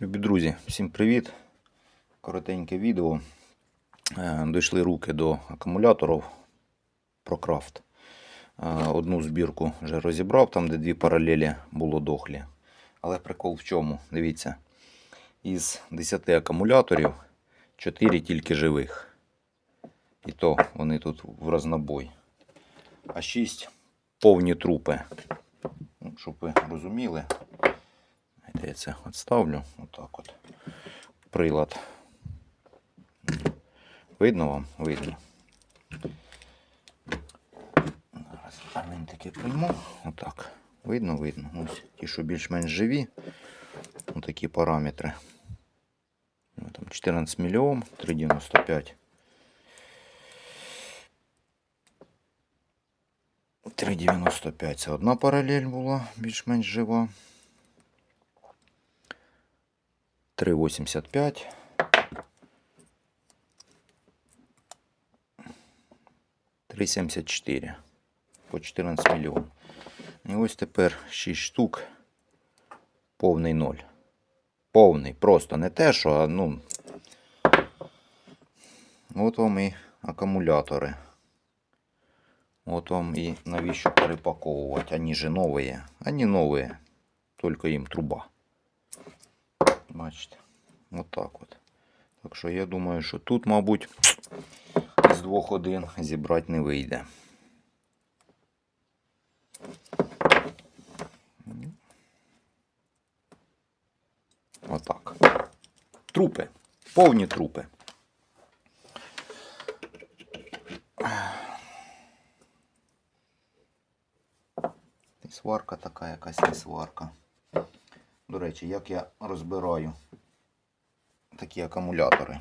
Любі друзі, всім привіт! Коротеньке відео. Е, Дійшли руки до акумуляторів ProCraft. Е, Одну збірку вже розібрав, там де дві паралелі було дохлі. Але прикол в чому? Дивіться, із 10 акумуляторів 4 тільки живих. І то вони тут в рознобой. А 6 повні трупи. Ну, Щоб ви розуміли. Давайте я це відставлю. Отак от. Прилад. Видно вам? Видно. Зараз таки прийму. Отак. Видно, видно. Ось ті, що більш-менш живі. Ось такі параметри. Ну, Там 14 мільйом, 3,95. 3,95 це одна паралель була більш-менш жива. 3,85. Три сімдесят чотири по 14 мільйонів. І ось тепер 6 штук. Повний ноль. Повний. Просто не те, що, а ну. От вам і акумулятори. От вам і навіщо перепаковувати. Они же новые. Они новые. Только їм труба. Бачите, отак от. Так що я думаю, що тут, мабуть, з двох один зібрати не вийде. Отак. Трупи. Повні трупи. Сварка така якась не сварка. До речі, як я розбираю такі акумулятори.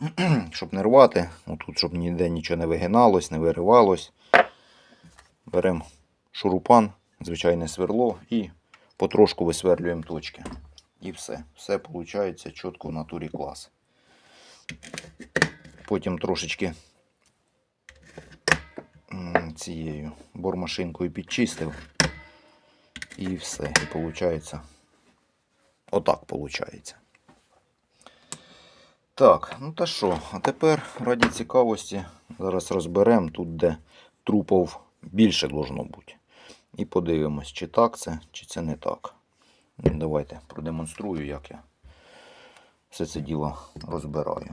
щоб не рвати, отут, щоб ніде нічого не вигиналось, не виривалось. Беремо шурупан, звичайне сверло і потрошку висверлюємо точки. І все. Все виходить чітко в натурі клас. Потім трошечки цією бормашинкою підчистив. І все. І виходить. Отак виходить. Так, ну та що, а тепер раді цікавості зараз розберемо тут, де трупів більше должно бути. І подивимось, чи так це, чи це не так. Ну, Давайте продемонструю, як я все це діло розбираю.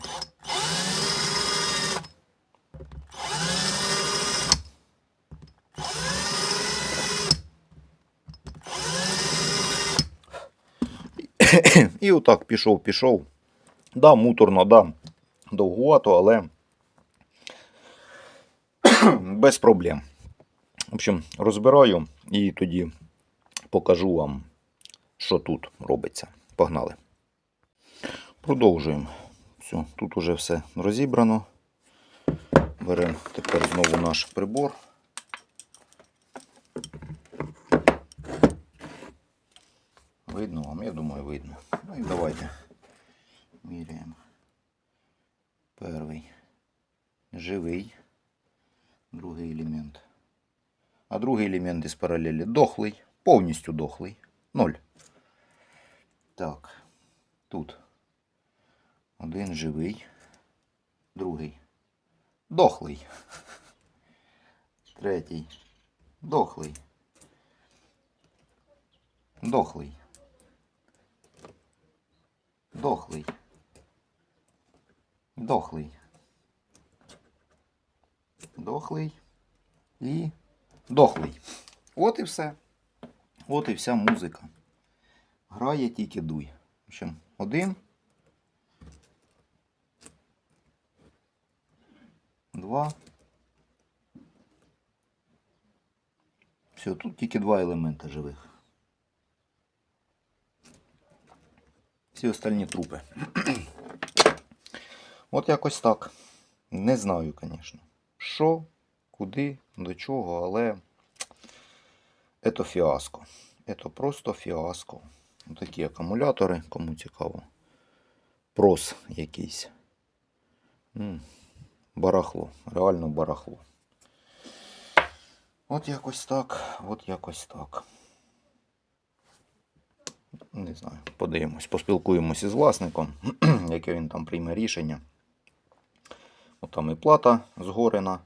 І отак пішов, пішов. Да, муторно, да, довгувато, але без проблем. В общем, розбираю і тоді покажу вам, що тут робиться. Погнали. Продовжуємо. Все, тут уже все розібрано. Беремо тепер знову наш прибор. Видно вам? Я думаю, видно. Ну і давайте міряємо. Перший живий, другий елемент. А другий елемент із паралелі дохлий, повністю дохлий. Ноль. Так, тут один живий, другий дохлий. Третій дохлий. Дохлий. Дохлий. Дохлий. Дохлий. І дохлий. От і все. От і вся музика. Грає тільки дуй. В общем, один. Два. Все, тут тільки два елемента живих. Всі остальні трупи. От якось так. Не знаю, звісно. Що, куди, до чого, але це фіаско. Це просто фіаско. Такі акумулятори, кому цікаво. Прос якийсь. Барахло. Реально барахло. От якось так, от якось так. Не знаю, подивимось, поспілкуємося із власником, яке він там прийме рішення. От там і плата згорена.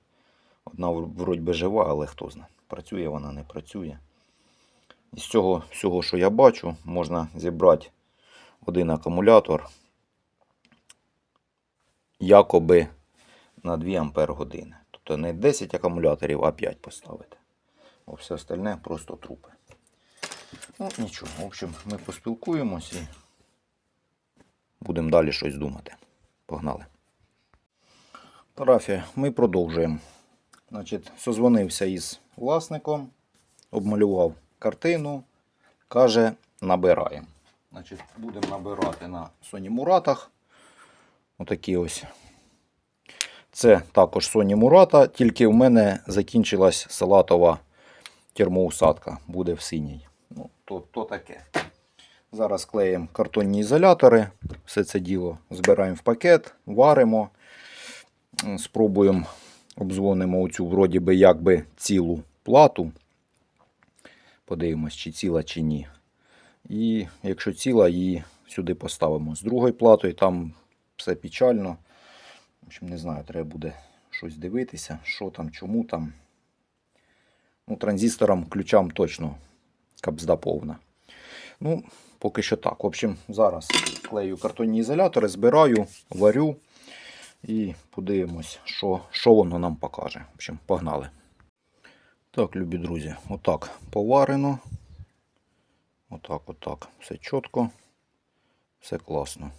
Одна вроді би жива, але хто знає. Працює вона, не працює. Із цього всього, що я бачу, можна зібрати один акумулятор якоби на 2 ампер години. Тобто не 10 акумуляторів, а 5 поставити. А все остальне просто трупи. Ну, нічого. В общем, ми поспілкуємось і будемо далі щось думати. Погнали. Парафія, ми продовжуємо. Значить, созвонився із власником, обмалював картину, каже, набираємо. Значить, будемо набирати на Sony Муратах. Отакі ось. Це також Sony Murata, тільки в мене закінчилась салатова термоусадка. Буде в синій. То, то таке. Зараз клеїмо картонні ізолятори. Все це діло збираємо в пакет, варимо. Спробуємо обдзвонимо оцю вроді би якби цілу плату. Подивимось, чи ціла, чи ні. І якщо ціла, її сюди поставимо. З другою платою там все печально. В общем, не знаю, треба буде щось дивитися, що там, чому там. Ну, транзисторам, ключам точно капзда повна. Ну, поки що так. В общем, зараз клею картонні ізолятори, збираю, варю і подивимось, що, що воно нам покаже. В общем, погнали. Так, любі друзі, отак поварено. Отак, отак. Все чітко, все класно.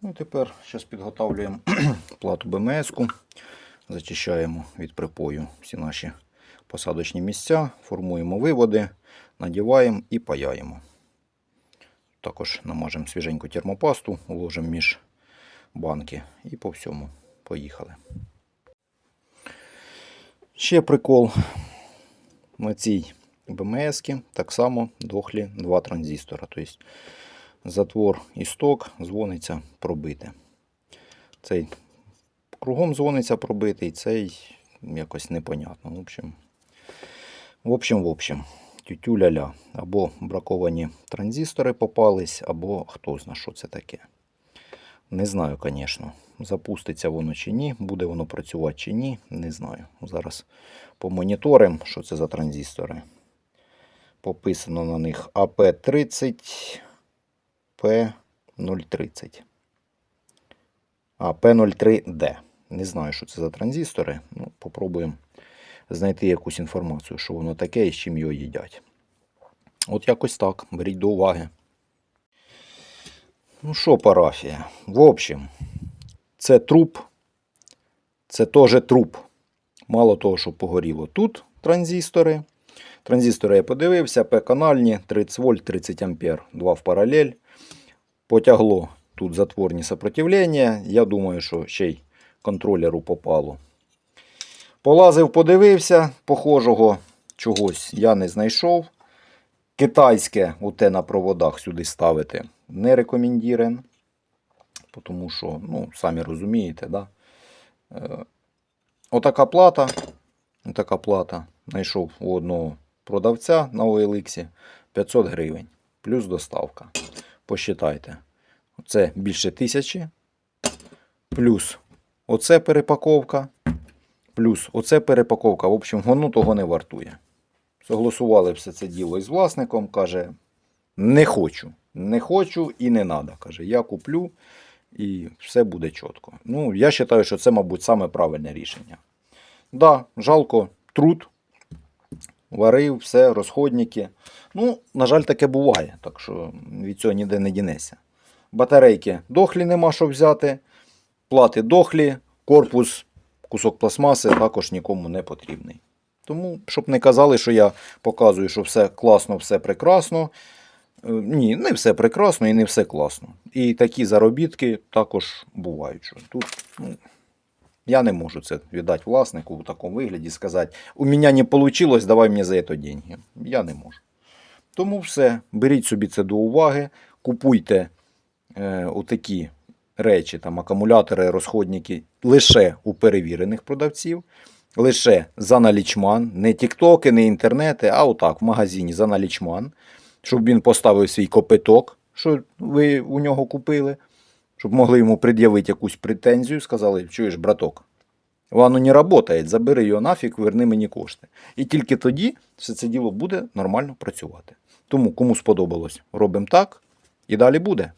Ну тепер зараз підготовлюємо плату БМС-ку. Зачищаємо від припою всі наші посадочні місця, формуємо виводи, надіваємо і паяємо. Також намажемо свіженьку термопасту, уложимо між банки і по всьому поїхали. Ще прикол на цій БМС так само дохлі два транзистора. Тобто затвор і сток дзвониться пробите. Цей кругом дзвониться пробитий, цей якось непонятно. В общем, в общем, в общем, тютю-ля-ля. Або браковані транзистори попались, або хто знає, що це таке. Не знаю, звісно, запуститься воно чи ні, буде воно працювати чи ні, не знаю. Зараз помоніторимо, що це за транзистори. Пописано на них АП30, P030. А, P03D. Не знаю, що це за транзистори. Ну, попробуємо знайти якусь інформацію, що воно таке і з чим його їдять. От якось так. Беріть до уваги. Ну що, парафія? В общем, це труп. Це теж труп. Мало того, що погоріло тут транзистори. Транзистори я подивився, П-канальні, 30 вольт, 30 ампер, два в паралель. Потягло тут затворні сопротивлення. Я думаю, що ще й контролеру попало. Полазив, подивився, похожого чогось я не знайшов. Китайське оте на проводах сюди ставити не рекомендірен. Тому що, ну, самі розумієте, да? Е, отака плата. Отака плата. Знайшов у одного продавця на OLX 500 гривень. Плюс доставка. Посчитайте. Це більше тисячі. Плюс оце перепаковка. Плюс оце перепаковка. В общем, воно того не вартує. Согласували все це діло із власником. Каже, не хочу. Не хочу і не треба. Каже, я куплю і все буде чітко. Ну, я вважаю, що це, мабуть, саме правильне рішення. Да, жалко, труд. Варив, все, розходники. Ну, на жаль, таке буває, так що від цього ніде не дінеся. Батарейки дохлі нема що взяти. Плати дохлі, корпус, кусок пластмаси також нікому не потрібний. Тому, щоб не казали, що я показую, що все класно, все прекрасно. Е, Ні, не все прекрасно і не все класно. І такі заробітки також бувають. Що тут ну, я не можу це віддати власнику в такому вигляді, сказати, у мене не вийшло, давай мені за це деньги. Я не можу. Тому все, беріть собі це до уваги, купуйте е, отакі речі, там, акумулятори, розходники лише у перевірених продавців. лише за налічман, не тіктоки, не інтернети, а отак, в магазині за налічман, щоб він поставив свій копиток, що ви у нього купили, щоб могли йому пред'явити якусь претензію, сказали, чуєш, браток, воно не працює, забери його нафіг, верни мені кошти. І тільки тоді все це діло буде нормально працювати. Тому, кому сподобалось, робимо так, і далі буде.